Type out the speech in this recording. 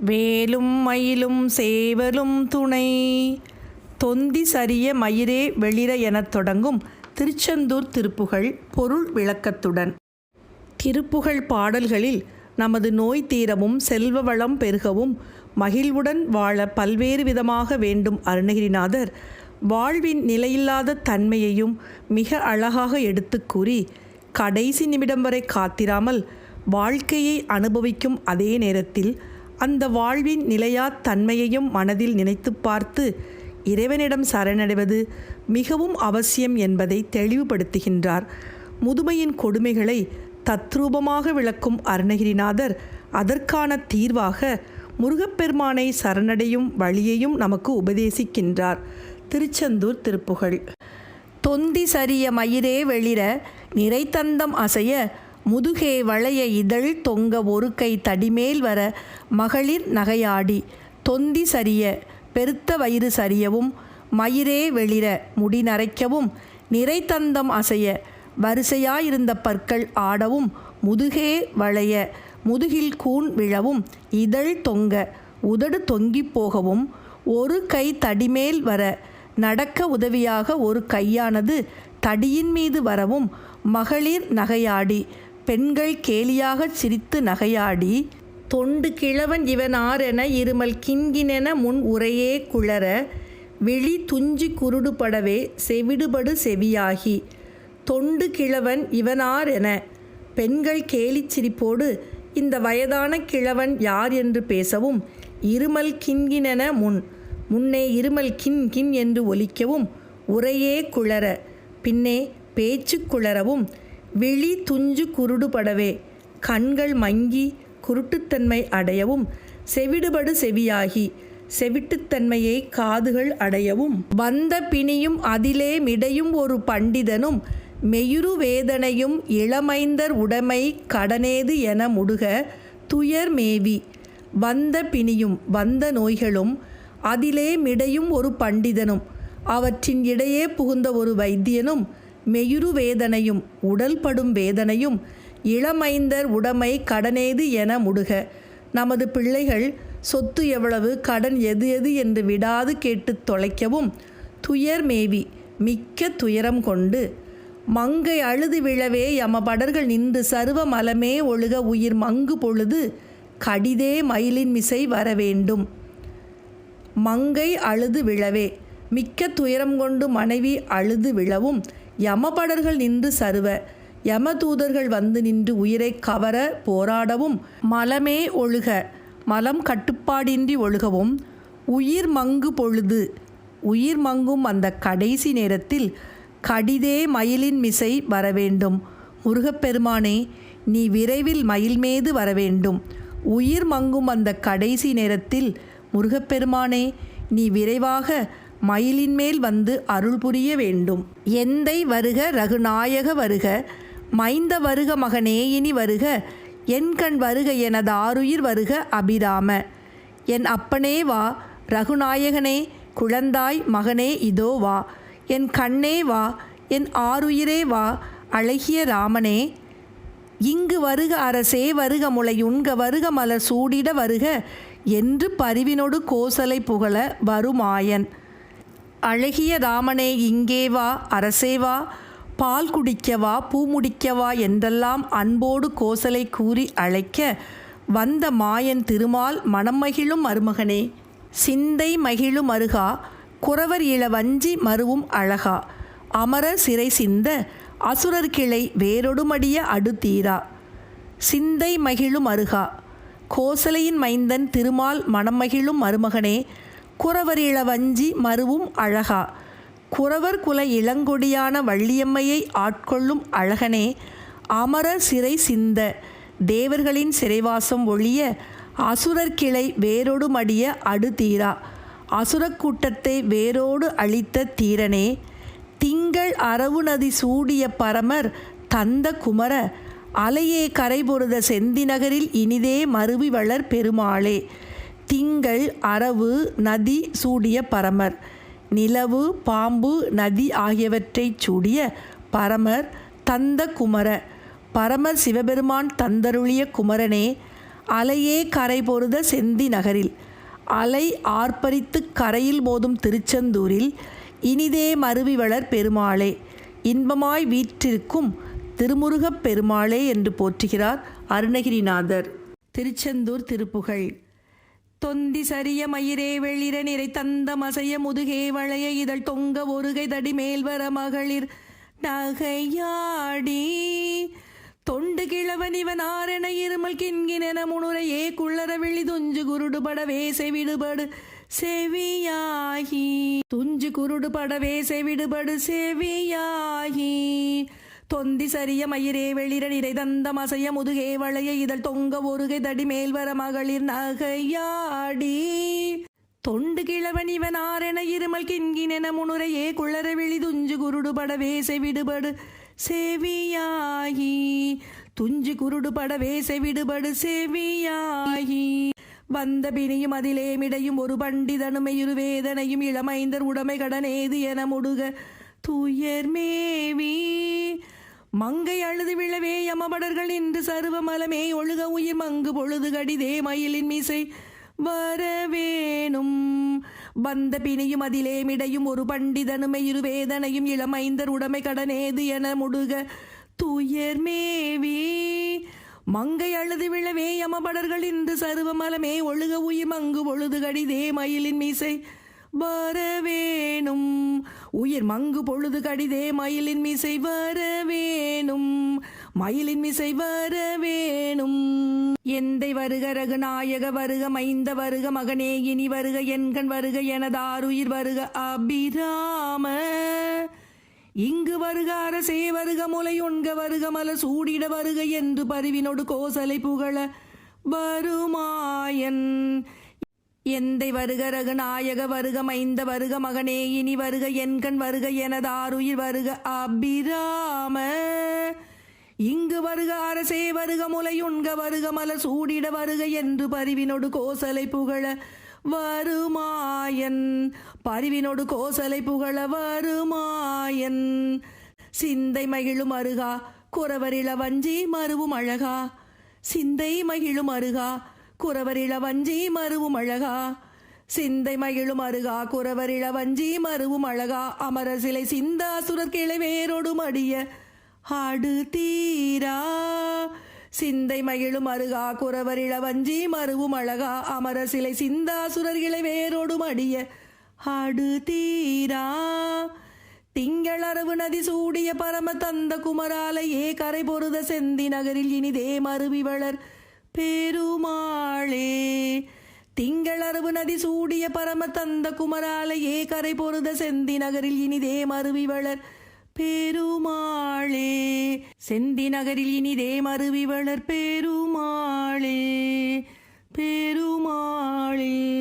வேலும் மயிலும் சேவலும் துணை. தொந்தி சரிய மயிரே வெளிர எனத் தொடங்கும் திருச்செந்தூர் திருப்புகழ் பொருள் விளக்கத்துடன். திருப்புகழ் பாடல்களில் நமது நோய் தீரவும் செல்வ வளம் பெருகவும் மகிழ்வுடன் வாழ பல்வேறு விதமாக வேண்டும் அருணகிரிநாதர். வாழ்வின் நிலையில்லாத தன்மையையும் மிக அழகாக எடுத்துக் கூறி கடைசி நிமிடம் வரை காத்திராமல் வாழ்க்கையை அனுபவிக்கும் அதே நேரத்தில் அந்த வாழ்வின் நிலையா தன்மையையும் மனதில் நினைத்து பார்த்து இறைவனிடம் சரணடைவது மிகவும் அவசியம் என்பதை தெளிவுபடுத்துகின்றார். முதுமையின் கொடுமைகளை தத்ரூபமாக விளக்கும் அருணகிரிநாதர் அதற்கான தீர்வாக முருகப்பெருமானை சரணடையும் வழியையும் நமக்கு உபதேசிக்கின்றார். திருச்செந்தூர் திருப்புகழ். தொந்தி சரிய மயிரே வெளிர நிறைத்தந்தம் அசைய முதுகே வளைய இதழ் தொங்க ஒரு கை தடிமேல் வர மகளிர் நகையாடி தொந்தி சரிய பெருத்த வயிறு சரியவும் மயிரே வெளிர முடி நரைக்கவும் நிறைத்தந்தம் அசைய வரிசையாயிருந்த பற்கள் ஆடவும் முதுகே வளைய முதுகில் கூன் விழவும் இதழ் தொங்க உதடு தொங்கிப் போகவும் ஒரு கை தடிமேல் வர நடக்க உதவியாக ஒரு கையானது தடியின் மீது வரவும் மகளிர் நகையாடி பெண்கள் கேலியாகச் சிரித்து நகையாடி தொண்டு கிழவன் இவனாரென இருமல் கிண்கினென முன் உரையே குளர விழி துஞ்சி குருடுபடவே செவிடுபடு செவியாகி தொண்டு கிழவன் இவனாரென பெண்கள் கேலிச் சிரிப்போடு இந்த வயதான கிழவன் யார் என்று பேசவும் இருமல் கிண்கினென முன் முன்னே இருமல் கின் கின் என்று ஒலிக்கவும் உரையே குளர பின்னே பேச்சு குளரவும் விழி துஞ்சு குருடுபடவே. கண்கள் மங்கி குருட்டுத்தன்மை அடையவும் செவிடுபடு செவியாகி செவிட்டுத்தன்மையை காதுகள் அடையவும். வந்த பிணியும் அதிலே மிடையும் ஒரு பண்டிதனும் மெயுரு வேதனையும் இளமைந்தர் உடைமை கடனேது என முடுக துயர் மேவி. வந்த பிணியும் வந்த நோய்களும் அதிலே மிடையும் ஒரு பண்டிதனும் அவற்றின் இடையே புகுந்த ஒரு வைத்தியனும் மெயுரு வேதனையும் உடல்படும் வேதனையும் இளமைந்தர் உடைமை கடனேது என முடுக. நமது பிள்ளைகள் சொத்து எவ்வளவு கடன் எது எது என்று விடாது கேட்டு தொலைக்கவும் துயர் மேவி மிக்க துயரம் கொண்டு. மங்கை அழுது விழவே யமபடர்கள் நின்று சருவ மலமே ஒழுக உயிர் மங்கு பொழுது கடிதே மயிலின் மிசை வர வேண்டும். மங்கை அழுது விழவே மிக்க துயரம் கொண்டு மனைவி அழுது விழவும் யமபடர்கள் நின்று சருவ யமதூதர்கள் வந்து நின்று உயிரை கவர போராடவும் மலமே ஒழுக மலம் கட்டுப்பாடின்றி ஒழுகவும் உயிர் மங்கு பொழுது உயிர் மங்கும் அந்த கடைசி நேரத்தில் கடிதே மயிலின் மிசை வரவேண்டும். முருகப்பெருமானே நீ விரைவில் மயில் மீது வரவேண்டும். உயிர் மங்கும் அந்த கடைசி நேரத்தில் முருகப்பெருமானே நீ விரைவாக மயிலின் மேல் வந்து அருள் புரிய வேண்டும். எந்தை வருக ரகுநாயக வருக மைந்த வருக மகனேயினி வருக என் கண் வருக எனது ஆருயிர் வருக அபிராம. என் அப்பனே வா ரகுநாயகனே குழந்தாய் மகனே இதோ வா. என் கண்ணே வா என் ஆருயிரே வா அழகிய ராமனே. இங்கு வருக அரசே வருக முளை உண்க வருக மலர் சூடிட வருக என்று பரிவினொடு கோசலை புகழ வருமாயன். அழகிய ராமனே இங்கே வா அரசே வா பால் குடிக்கவா பூ முடிக்கவா என்றெல்லாம் அன்போடு கோசலை கூறி அழைக்க வந்த மாயன் திருமால் மனமகிழும் மகிழும் மருமகனே. சிந்தை மகிழும் அருகா குறவர் இள வஞ்சி மருவும் அழகா. அமரர் சிறை சிந்த அசுரர் கிளை வேரொடுமடிய அடுத்தீரா சிந்தை மகிழும் அருகா கோசலையின் மைந்தன் திருமால் மனமகிழும் மருமகனே குறவர் இளவஞ்சி மருவும் அழகா. குறவர் குல இளங்கொடியான வள்ளியம்மையை ஆட்கொள்ளும் அழகனே அமரர் சிறை சிந்த தேவர்களின் சிறைவாசம் ஒழிய அசுரர் கிளை வேரோடு மடிய அடுதீரா அசுரக் கூட்டத்தை வேரோடு அழித்த தீரனே திங்கள் அரவு நதி சூடிய பரமர் தந்த குமர அலையே கரைபொருத செந்தி நகரில் இனிதே மருவி வளர் பெருமாளே. திங்கள் அரவு நதி சூடிய பரமர். நிலவு பாம்பு நதி ஆகியவற்றைச் சூடிய பரமர் தந்த குமர. பரமர் சிவபெருமான் தந்தருளிய குமரனே அலையே கரை பொருத செந்தி நகரில். அலை ஆர்ப்பரித்து கரையில் மோதும் திருச்செந்தூரில் இனிதே மருவி வளர் பெருமாளே. இன்பமாய் வீற்றிருக்கும் திருமுருகப் பெருமாளே என்று போற்றுகிறார் அருணகிரிநாதர். திருச்செந்தூர் திருப்புகழ். தொந்தி சரிய மயிரே வெளிர நிறை தந்த மசைய முதுகே வளைய இதழ் தொங்க ஒருகை தடி மேல்வர மகளிர் நகையாடி. தொண்டு கிழவன் இவன் ஆரென இருமல் கிண்கினென முனுரையே குள்ளர வெளி துஞ்சு குருடுபட வேசை விடுபடு செவியாகி. துஞ்சு குருடுபட வேசை விடுபடு செவியாகி. தொந்தி சரிய மயிரே வெளிர நிறை தந்தம் அசைய முதுகே வளைய இதழ் தொங்க ஒருகை தடி மேல்வர மகளிர் நகையாடி. தொண்டு கிழவன் இவன் ஆரென இருமல் கிண்கினென முனுரையே குளற விழி துஞ்சு குருடுபட வேசை விடுபடு செவியாகி. துஞ்சு குருடுபட வேசை விடுபடு செவியாகி. வந்த பிணியும் அதிலே மிடையும் ஒரு பண்டிதனுமையுரு வேதனையும் இளமைந்தர் கடன் ஏது என முடுக. துயர் மேவி. மங்கை அழுது விழவே யமபடர்கள் இன்று சருவமலமே ஒழுக உயிர் மங்கு பொழுது கடிதே மயிலின் மீசை. வரவேணும். வந்த பிணியும் அதிலே மிடையும் ஒரு பண்டிதனுமை இருவேதனையும் இளமைந்தர் உடமை கடனேது என முடுக துயர் மேவி. மங்கை அழுது விழவே யமபடர்கள் இன்று சருவமலமே ஒழுக உயிர் மங்கு பொழுது கடிதே மயிலின் மீசை. வரவேணும். உயிர் மங்கு பொழுது கடிதே மயிலின் மிசை வரவேணும். மயிலின் மிசை வரவேணும். எந்தை வருக ரகுநாயக வருக மைந்த வருக மகனே இனி வருக என்கண் வருக எனதாருயிர் வருக அபிராம. இங்கு வருக அரசே வருக முலை உண்க வருக மல சூடிட வருக என்று பரிவினோடு கோசலை புகழ வருமாயன். எந்தை வருக ரகுநாயக வருக மைந்த வருக மகனே இனி வருக என்கண் வருக எனதாருயிர் வருக அபிராம. இங்கு வருக அரசே வருக முலை உண்க வருக மல சூடிட வருக என்று பரிவினொடு கோசலை புகழ வருமாயன். பரிவினொடு கோசலை புகழ வருமாயன். சிந்தை மகிழும் அருகா குறவரிள வஞ்சி மருவும் அழகா. சிந்தை மகிழும் அருகா குறவர் இளவஞ்சி மருவும் அழகா. சிந்தை மகிழும் அருகா குறவர் இளவஞ்சி மருவும் அழகா. அமர சிலை சிந்தாசுரர் கிளை வேரோடும் அடிய ஆடு தீரா. சிந்தை மகிழும் அருகா குறவர் இளவஞ்சி மருவும் அழகா. அமர சிலை சிந்தாசுரர் கிளை வேரோடும் அடிய ஆடு தீரா. திங்களரவு நதி சூடிய பரம தந்த குமராலையே கரை பொருத செந்தி நகரில் இனிதே மருவி வளர். பெருமாளே. திங்களரவு நதி சூடிய பரம தந்த குமராலையே கரை பொருத செந்தி நகரில் இனிதே மருவி வளர் பெருமாளே. செந்தி நகரில் இனிதே மருவி வளர் பெருமாளே. பெருமாளே.